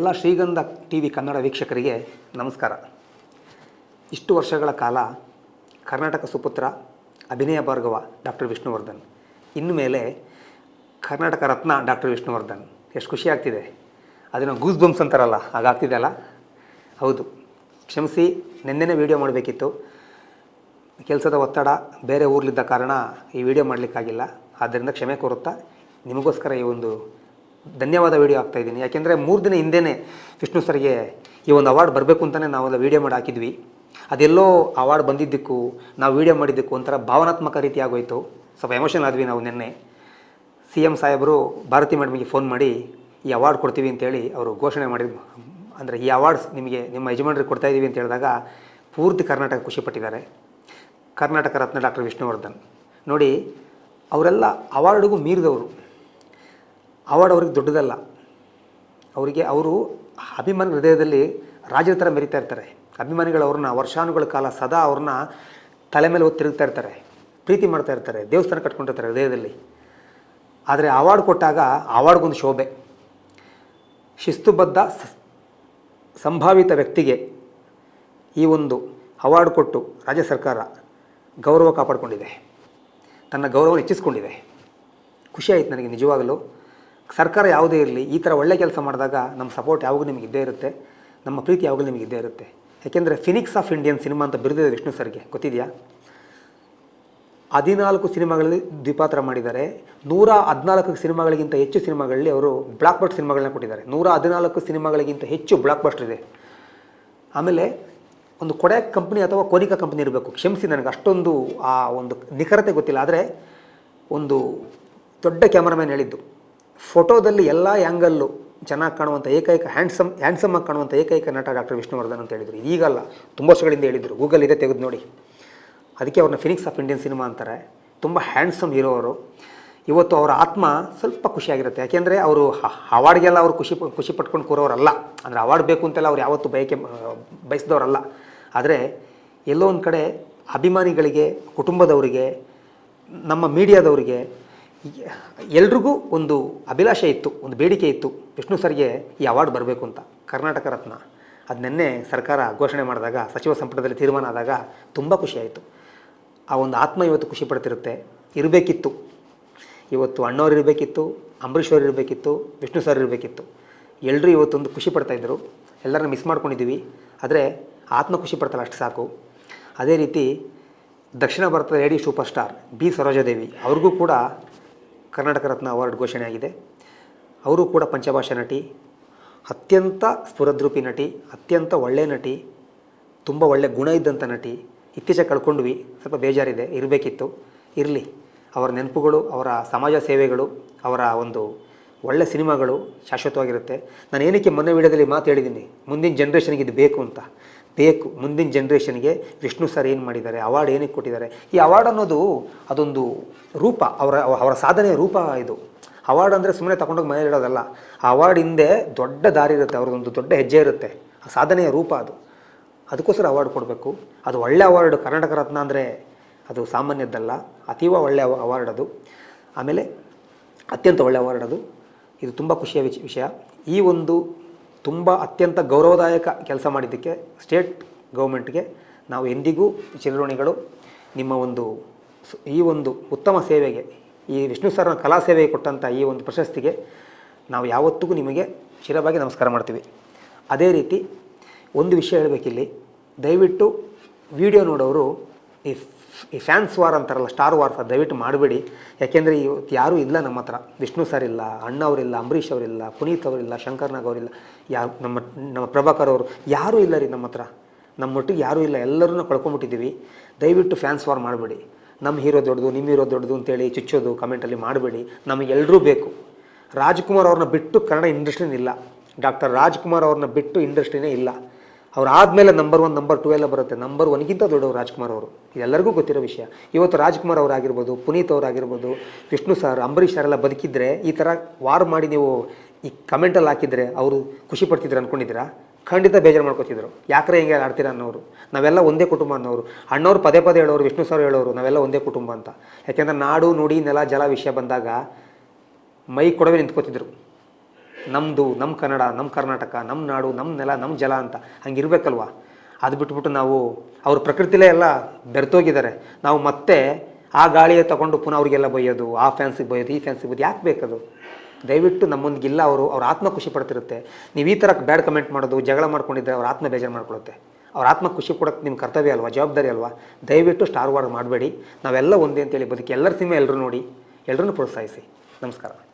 ಎಲ್ಲ ಶ್ರೀಗಂಧ T V Kannada ವೀಕ್ಷಕರಿಗೆ ನಮಸ್ಕಾರ. ಇಷ್ಟು ವರ್ಷಗಳ ಕಾಲ ಕರ್ನಾಟಕ ಸುಪುತ್ರ ಅಭಿನಯ ಭಾರ್ಗವ ಡಾಕ್ಟರ್ ವಿಷ್ಣುವರ್ಧನ್, ಇನ್ನು ಮೇಲೆ ಕರ್ನಾಟಕ ರತ್ನ ಡಾಕ್ಟರ್ ವಿಷ್ಣುವರ್ಧನ್. ಎಷ್ಟು ಖುಷಿ ಆಗ್ತಿದೆ. ಅದನ್ನು ಗೂಸ್ ಬಂಪ್ಸ್ ಅಂತಾರಲ್ಲ ಹಾಗಾಗ್ತಿದೆ ಅಲ್ಲ? ಹೌದು. ಕ್ಷಮಿಸಿ, ನಿನ್ನೆನೇ ವೀಡಿಯೋ ಮಾಡಬೇಕಿತ್ತು. ಕೆಲಸದ ಒತ್ತಡ, ಬೇರೆ ಊರ್ಲಿದ್ದ ಕಾರಣ ಈ ವಿಡಿಯೋ ಮಾಡಲಿಕ್ಕಾಗಿಲ್ಲ. ಆದ್ದರಿಂದ ಕ್ಷಮೆ ಕೋರುತ್ತಾ, ನಿಮಗೋಸ್ಕರ ಈ ಒಂದು ಧನ್ಯವಾದ ವಿಡಿಯೋ ಆಗ್ತಾಯಿದ್ದೀನಿ ಯಾಕೆಂದರೆ ಮೂರು ದಿನ ಹಿಂದೆಯೇ ವಿಷ್ಣು ಸರ್ಗೆ ಈ ಒಂದು ಅವಾರ್ಡ್ ಬರಬೇಕು ಅಂತಲೇ ನಾವೆಲ್ಲ ವೀಡಿಯೋ ಮಾಡಿ ಹಾಕಿದ್ವಿ. ಅದೆಲ್ಲೋ ಅವಾರ್ಡ್ ಬಂದಿದ್ದಕ್ಕೂ, ನಾವು ವೀಡಿಯೋ ಮಾಡಿದ್ದಕ್ಕೂ ಒಂಥರ ಭಾವನಾತ್ಮಕ ರೀತಿ ಆಗೋಯಿತು. ಸ್ವಲ್ಪ ಎಮೋಷನ್ ಆದ್ವಿ ನಾವು ನಿನ್ನೆ. ಸಿ ಎಂ ಸಾಹೇಬರು ಭಾರತಿ ಮೇಡಮಿಗೆ ಫೋನ್ ಮಾಡಿ ಈ ಅವಾರ್ಡ್ ಕೊಡ್ತೀವಿ ಅಂತೇಳಿ ಅವರು ಘೋಷಣೆ ಮಾಡಿದ ಅಂದರೆ ಈ ಅವಾರ್ಡ್ಸ್ ನಿಮಗೆ ನಿಮ್ಮ ಯಜಮಾನರಿಗೆ ಕೊಡ್ತಾ ಇದ್ದೀವಿ ಅಂತ ಹೇಳಿದಾಗ ಪೂರ್ತಿ ಕರ್ನಾಟಕ ಖುಷಿಪಟ್ಟಿದ್ದಾರೆ ಕರ್ನಾಟಕ ರತ್ನ ಡಾಕ್ಟರ್ ವಿಷ್ಣುವರ್ಧನ್. ನೋಡಿ, ಅವರೆಲ್ಲ ಅವಾರ್ಡ್ಗೂ ಮೀರಿದವರು. ಅವಾರ್ಡ್ ಅವ್ರಿಗೆ ದೊಡ್ಡದಲ್ಲ. ಅವರಿಗೆ ಅವರು ಅಭಿಮಾನಿ ಹೃದಯದಲ್ಲಿ ರಾಜರ ಥರ ಮೆರಿತಾ ಇರ್ತಾರೆ. ಅಭಿಮಾನಿಗಳು ಅವ್ರನ್ನ, ವರ್ಷಾನುಗಳ ಕಾಲ ಸದಾ ಅವ್ರನ್ನ ತಲೆ ಮೇಲೆ ಹೋಗಿ ತಿರುಗ್ತಾ ಇರ್ತಾರೆ. ಪ್ರೀತಿ ಮಾಡ್ತಾ ಇರ್ತಾರೆ, ದೇವಸ್ಥಾನ ಕಟ್ಕೊಂಡಿರ್ತಾರೆ ಹೃದಯದಲ್ಲಿ. ಆದರೆ ಅವಾರ್ಡ್ ಕೊಟ್ಟಾಗ ಅವಾರ್ಡ್ಗೊಂದು ಶೋಭೆ. ಶಿಸ್ತುಬದ್ಧ ಸಂಭಾವಿತ ವ್ಯಕ್ತಿಗೆ ಈ ಒಂದು ಅವಾರ್ಡ್ ಕೊಟ್ಟು ರಾಜ್ಯ ಸರ್ಕಾರ ಗೌರವ ಕಾಪಾಡಿಕೊಂಡಿದೆ. ತನ್ನ ಗೌರವ ಹೆಚ್ಚಿಸ್ಕೊಂಡಿದೆ. ಖುಷಿ ಆಯ್ತು ನನಗೆ ನಿಜವಾಗಲೂ. ಸರ್ಕಾರ ಯಾವುದೇ ಇರಲಿ, ಈ ಥರ ಒಳ್ಳೆ ಕೆಲಸ ಮಾಡಿದಾಗ ನಮ್ಮ ಸಪೋರ್ಟ್ ಯಾವಾಗಲೂ ನಿಮಗೆ ಇದ್ದೇ ಇರುತ್ತೆ. ನಮ್ಮ ಪ್ರೀತಿ ಯಾವಾಗಲೂ ನಿಮಗೆ ಇದ್ದೇ ಇರುತ್ತೆ. ಯಾಕೆಂದರೆ ಫಿನಿಕ್ಸ್ ಆಫ್ ಇಂಡಿಯನ್ ಸಿನಿಮಾ ಅಂತ ಬಿರುದಿದೆ ವಿಷ್ಣು ಸರ್ಗೆ, ಗೊತ್ತಿದೆಯಾ? ಹದಿನಾಲ್ಕು ಸಿನಿಮಾಗಳಲ್ಲಿ ದ್ವಿಪಾತ್ರ ಮಾಡಿದ್ದಾರೆ. ನೂರ ಹದಿನಾಲ್ಕು ಸಿನಿಮಾಗಳಿಗಿಂತ ಹೆಚ್ಚು ಸಿನಿಮಾಗಳಲ್ಲಿ ಅವರು ಬ್ಲಾಕ್ ಬಸ್ಟ್ ಸಿನಿಮಾಗಳನ್ನ ಕೊಟ್ಟಿದ್ದಾರೆ. ನೂರ ಹದಿನಾಲ್ಕು ಸಿನಿಮಾಗಳಿಗಿಂತ ಹೆಚ್ಚು ಬ್ಲಾಕ್ ಬಸ್ಟ್ ಇದೆ. ಆಮೇಲೆ ಒಂದು ಕೊಡ್ಯಾಕ್ ಕಂಪ್ನಿ ಅಥವಾ ಕೋನಿಕಾ ಕಂಪ್ನಿ ಇರಬೇಕು. ಕ್ಷಮಿಸಿ, ನನಗೆ ಅಷ್ಟೊಂದು ಆ ಒಂದು ನಿಖರತೆ ಗೊತ್ತಿಲ್ಲ. ಆದರೆ ಒಂದು ದೊಡ್ಡ ಕ್ಯಾಮರಾಮ್ಯಾನ್ ಹೇಳಿದ್ದು ಫೋಟೋದಲ್ಲಿ ಎಲ್ಲ ಆ್ಯಂಗಲ್ಲು ಚೆನ್ನಾಗಿ ಕಾಣುವಂಥ ಏಕೈಕ ಹ್ಯಾಂಡ್ಸಮ್ ಹ್ಯಾಂಡ್ಸಮ್ ಆಗಿ ಕಾಣುವಂಥ ಏಕೈಕ ನಟ ಡಾಕ್ಟರ್ ವಿಷ್ಣುವರ್ಧನ್ ಅಂತ ಹೇಳಿದರು. ಈಗಲ್ಲ ತುಂಬ ವರ್ಷಗಳಿಂದ ಹೇಳಿದರು. ಗೂಗಲ್ ಇದೆ ತೆಗೆದು ನೋಡಿ. ಅದಕ್ಕೆ ಅವ್ರನ್ನ ಫಿನಿಕ್ಸ್ ಆಫ್ ಇಂಡಿಯನ್ ಸಿನಿಮಾ ಅಂತಾರೆ. ತುಂಬ ಹ್ಯಾಂಡ್ಸಮ್ ಹೀರೋ ಅವರು. ಇವತ್ತು ಅವರ ಆತ್ಮ ಸ್ವಲ್ಪ ಖುಷಿಯಾಗಿರುತ್ತೆ. ಯಾಕೆಂದರೆ ಅವರು ಅವಾರ್ಡ್ಗೆಲ್ಲ ಅವರು ಖುಷಿ ಖುಷಿ ಪಟ್ಕೊಂಡು ಕೂರೋರಲ್ಲ. ಅಂದರೆ ಅವಾರ್ಡ್ ಬೇಕು ಅಂತೆಲ್ಲ ಅವ್ರು ಯಾವತ್ತೂ ಬಯಕೆ ಬಯಸಿದವರಲ್ಲ ಆದರೆ ಎಲ್ಲೋ ಒಂದು ಕಡೆ ಅಭಿಮಾನಿಗಳಿಗೆ, ಕುಟುಂಬದವರಿಗೆ, ನಮ್ಮ ಮೀಡಿಯಾದವರಿಗೆ ಎಲ್ರಿಗೂ ಒಂದು ಅಭಿಲಾಷೆ ಇತ್ತು, ಒಂದು ಬೇಡಿಕೆ ಇತ್ತು, ವಿಷ್ಣು ಸರ್ಗೆ ಈ ಅವಾರ್ಡ್ ಬರಬೇಕು ಅಂತ. ಕರ್ನಾಟಕ ರತ್ನ. ಅದು ನಿನ್ನೆ ಸರ್ಕಾರ ಘೋಷಣೆ ಮಾಡಿದಾಗ, ಸಚಿವ ಸಂಪುಟದಲ್ಲಿ ತೀರ್ಮಾನ ಆದಾಗ ತುಂಬ ಖುಷಿಯಾಯಿತು ಆ ಒಂದು ಆತ್ಮ ಇವತ್ತು ಖುಷಿ ಪಡ್ತಿರುತ್ತೆ. ಇರಬೇಕಿತ್ತು. ಇವತ್ತು ಅಣ್ಣವ್ರು ಇರಬೇಕಿತ್ತು ಅಂಬರೀಶ್ವರ್ ಇರಬೇಕಿತ್ತು, ವಿಷ್ಣು ಸರ್ ಇರಬೇಕಿತ್ತು. ಎಲ್ಲರೂ ಇವತ್ತೊಂದು ಖುಷಿ ಪಡ್ತಾಯಿದ್ರು ಎಲ್ಲರನ್ನ ಮಿಸ್ ಮಾಡ್ಕೊಂಡಿದ್ದೀವಿ ಆದರೆ ಆತ್ಮ ಖುಷಿ ಪಡ್ತಲ್ಲ ಅಷ್ಟು ಸಾಕು. ಅದೇ ರೀತಿ ದಕ್ಷಿಣ ಭಾರತದ lady super star B Sarojadevi, ಅವ್ರಿಗೂ ಕೂಡ ಕರ್ನಾಟಕ ರತ್ನ ಅವಾರ್ಡ್ ಘೋಷಣೆ ಆಗಿದೆ. ಅವರು ಕೂಡ ಪಂಚಭಾಷಾ ನಟಿ, ಅತ್ಯಂತ ಸ್ಫುರದ್ರೂಪಿ ನಟಿ, ಅತ್ಯಂತ ಒಳ್ಳೆಯ ನಟಿ, ತುಂಬ ಒಳ್ಳೆ ಗುಣ ಇದ್ದಂಥ ನಟಿ ಇತ್ತೀಚೆಗೆ ಕಳ್ಕೊಂಡ್ವಿ. ಸ್ವಲ್ಪ ಬೇಜಾರಿದೆ, ಇರಬೇಕಿತ್ತು. ಇರಲಿ, ಅವರ ನೆನಪುಗಳು, ಅವರ ಸಮಾಜ ಸೇವೆಗಳು, ಅವರ ಒಂದು ಒಳ್ಳೆ ಸಿನಿಮಾಗಳು ಶಾಶ್ವತವಾಗಿರುತ್ತೆ. ನಾನು ಏನಕ್ಕೆ ಮೊನ್ನೆ ವಿಡಿಯೋದಲ್ಲಿ ಮಾತು ಹೇಳಿದ್ದೀನಿ, ಮುಂದಿನ ಜನ್ರೇಷನ್ಗೆ ಇದು ಬೇಕು ಅಂತ. ಬೇಕು. ಮುಂದಿನ ಜನ್ರೇಷನ್ಗೆ ವಿಷ್ಣು ಸರ್ ಏನು ಮಾಡಿದ್ದಾರೆ? ಅವಾರ್ಡ್ ಏನಕ್ಕೆ ಕೊಟ್ಟಿದ್ದಾರೆ? ಈ ಅವಾರ್ಡ್ ಅನ್ನೋದು ಅದೊಂದು ರೂಪ. ಅವರ ಅವರ ಸಾಧನೆಯ ರೂಪ ಇದು. ಅವಾರ್ಡ್ ಅಂದರೆ ಸುಮ್ಮನೆ ತಗೊಂಡೋಗಿ ಮನೇಲಿ ಇಡೋದಲ್ಲ. ಆ ಅವಾರ್ಡ್ ಹಿಂದೆ ದೊಡ್ಡ ದಾರಿ ಇರುತ್ತೆ. ಅವ್ರದ್ದೊಂದು ದೊಡ್ಡ ಹೆಜ್ಜೆ ಇರುತ್ತೆ. ಆ ಸಾಧನೆಯ ರೂಪ ಅದು. ಅದಕ್ಕೋಸ್ಕರ ಅವಾರ್ಡ್ ಕೊಡಬೇಕು. ಅದು ಒಳ್ಳೆ ಅವಾರ್ಡ್ ಕರ್ನಾಟಕ ರತ್ನ ಅಂದರೆ ಅದು ಸಾಮಾನ್ಯದ್ದಲ್ಲ. ಅತೀವ ಒಳ್ಳೆಯ ಅವಾರ್ಡ್ ಅದು. ಆಮೇಲೆ ಅತ್ಯಂತ ಒಳ್ಳೆಯ ಅವಾರ್ಡ್ ಅದು. ಇದು ತುಂಬ ಖುಷಿಯ ವಿಷಯ. ಈ ಒಂದು ತುಂಬ ಅತ್ಯಂತ ಗೌರವದಾಯಕ ಕೆಲಸ ಮಾಡಿದ್ದಕ್ಕೆ ಸ್ಟೇಟ್ ಗೌರ್ಮೆಂಟ್ಗೆ ನಾವು ಎಂದಿಗೂ ಚಿರಋಣಿಗಳು ನಿಮ್ಮ ಒಂದು ಈ ಒಂದು ಉತ್ತಮ ಸೇವೆಗೆ, ಈ ವಿಷ್ಣು ಸರ್ನ ಕಲಾ ಸೇವೆಗೆ ಕೊಟ್ಟಂಥ ಈ ಒಂದು ಪ್ರಶಸ್ತಿಗೆ ನಾವು ಯಾವತ್ತಿಗೂ ನಿಮಗೆ ಚಿರವಾಗಿ ನಮಸ್ಕಾರ ಮಾಡ್ತೀವಿ. ಅದೇ ರೀತಿ ಒಂದು ವಿಷಯ ಹೇಳಬೇಕಿಲ್ಲಿ, ದಯವಿಟ್ಟು ವಿಡಿಯೋ ನೋಡೋರು ಈ ಈ ಫ್ಯಾನ್ಸ್ ವಾರ್ ಅಂತಾರಲ್ಲ, ಸ್ಟಾರ್ ವಾರ್ಸ್ ದಯವಿಟ್ಟು ಮಾಡಬೇಡಿ. ಯಾಕೆಂದರೆ ಇವತ್ತು ಯಾರೂ ಇಲ್ಲ ನಮ್ಮ ಹತ್ರ. ವಿಷ್ಣು ಸರ್ ಇಲ್ಲ, ಅಣ್ಣ ಅವರಿಲ್ಲ, ಅಂಬರೀಷ್ ಅವರಿಲ್ಲ, ಪುನೀತ್ ಅವರಿಲ್ಲ, ಶಂಕರ್ನಾಗ್ ಅವರಿಲ್ಲ. ಯಾ ನಮ್ಮ ನಮ್ಮ ಪ್ರಭಾಕರ್ ಅವರು ಯಾರೂ ಇಲ್ಲ ರೀ ನಮ್ಮ ಹತ್ರ. ನಮ್ಮೊಟ್ಟಿಗೆ ಯಾರೂ ಇಲ್ಲ, ಎಲ್ಲರನ್ನೂ ಕಳ್ಕೊಂಬಿಟ್ಟಿದ್ದೀವಿ. ದಯವಿಟ್ಟು ಫ್ಯಾನ್ಸ್ ವಾರ್ ಮಾಡಬೇಡಿ. ನಮ್ಮ ಹೀರೋ ದೊಡ್ಡದು ನಿಮ್ಮ ಹೀರೋ ದೊಡ್ಡದು ಅಂತೇಳಿ ಚುಚ್ಚೋದು, ಕಮೆಂಟಲ್ಲಿ ಮಾಡಬೇಡಿ. ನಮಗೆಲ್ಲರೂ ಬೇಕು. ರಾಜ್ಕುಮಾರ್ ಅವ್ರನ್ನ ಬಿಟ್ಟು ಕನ್ನಡ ಇಂಡಸ್ಟ್ರಿನೇ ಇಲ್ಲ. ಡಾಕ್ಟರ್ ರಾಜ್ಕುಮಾರ್ ಅವ್ರನ್ನ ಬಿಟ್ಟು ಇಂಡಸ್ಟ್ರಿನೇ ಇಲ್ಲ. ಅವ್ರು ಆದಮೇಲೆ ನಂಬರ್ ಒನ್ ನಂಬರ್ ಟೂ ಎಲ್ಲ ಬರುತ್ತೆ. ನಂಬರ್ ಒನ್ಗಿಂತ ದೊಡ್ಡವರು ರಾಜ್ಕುಮಾರ್ ಅವರು. ಎಲ್ಲರಿಗೂ ಗೊತ್ತಿರೋ ವಿಷಯ. ಇವತ್ತು ರಾಜ್ಕುಮಾರ್ ಅವರಾಗಿರ್ಬೋದು ಪುನೀತ್ ಅವರಾಗಿರ್ಬೋದು ವಿಷ್ಣು ಸರ್ ಅಂಬರೀಷ್ ಎಲ್ಲ ಬದುಕಿದ್ರೆ ಈ ಥರ ವಾರ್ ಮಾಡಿ ನೀವು ಈ ಕಮೆಂಟಲ್ಲಿ ಹಾಕಿದರೆ ಅವರು ಖುಷಿ ಪಡ್ತಿದ್ರು ಅಂದ್ಕೊಂಡಿದ್ದೀರಾ ಖಂಡಿತ ಬೇಜಾರು ಮಾಡ್ಕೋತಿದ್ರು. ಯಾಕ್ರೆ ಹಿಂಗೆ ಆಡ್ತೀರಾ ಅನ್ನೋರು ನಾವೆಲ್ಲ ಒಂದೇ ಕುಟುಂಬ ಅನ್ನೋರು ಅಣ್ಣವ್ರು ಪದೇ ಪದೇ ಹೇಳೋರು, ವಿಷ್ಣು ಸರ್ ಹೇಳೋರು, ನಾವೆಲ್ಲ ಒಂದೇ ಕುಟುಂಬ ಅಂತ. ಯಾಕೆಂದ್ರೆ ನಾಡು, ನುಡಿ, ನೆಲ, ಜಲ ವಿಷಯ ಬಂದಾಗ ಮೈ ಕೊಡವೆ ನಿಂತ್ಕೋತಿದ್ರು. ನಮ್ಮದು ನಮ್ಮ ಕನ್ನಡ ನಮ್ಮ ಕರ್ನಾಟಕ ನಮ್ಮ ನಾಡು ನಮ್ಮ ನೆಲ ನಮ್ಮ ಜಲ ಅಂತ ಹಂಗಿರ್ಬೇಕಲ್ವಾ? ಅದು ಬಿಟ್ಬಿಟ್ಟು ನಾವು ಅವ್ರ ಪ್ರಕೃತಿಲೇ ಎಲ್ಲ ಬೆರೆತೋಗಿದ್ದಾರೆ ನಾವು ಮತ್ತೆ ಆ ಗಾಳಿಯ ತಗೊಂಡು ಪುನಃ ಅವ್ರಿಗೆಲ್ಲ ಬೈಯೋದು ಆ ಫ್ಯಾನ್ಸಿಗೆ ಬೈಯೋದು ಈ ಫ್ಯಾನ್ಸಿಗೆ ಬೈಯೋದು ಯಾಕೆ ಬೇಕದು? ದಯವಿಟ್ಟು ನಮ್ಮೊಂದಿಗಿಲ್ಲ ಅವರು, ಅವ್ರ ಆತ್ಮ ಖುಷಿ ಪಡ್ತಿರುತ್ತೆ. ನೀವು ಈ ಥರ ಬ್ಯಾಡ್ ಕಮೆಂಟ್ ಮಾಡೋದು, ಜಗಳ ಮಾಡ್ಕೊಂಡಿದ್ದರೆ ಅವ್ರ ಆತ್ಮ ಬೇಜಾರು ಮಾಡ್ಕೊಳುತ್ತೆ. ಅವ್ರ ಆತ್ಮ ಖುಷಿ ಕೊಡೋಕ್ಕೆ ನಿಮ್ಮ ಕರ್ತವ್ಯ ಅಲ್ವಾ, ಜವಾಬ್ದಾರಿ ಅಲ್ವಾ? ದಯವಿಟ್ಟು ಸ್ಟಾರ್ ವಾರ್ ಮಾಡಬೇಡಿ. ನಾವೆಲ್ಲ ಒಂದೇ ಅಂತೇಳಿ ಬದುಕಿ ಎಲ್ಲರ ಸಿನಿಮಾ ಎಲ್ಲರೂ ನೋಡಿ ಎಲ್ಲರನ್ನೂ ಪ್ರೋತ್ಸಾಹಿಸಿ. ನಮಸ್ಕಾರ.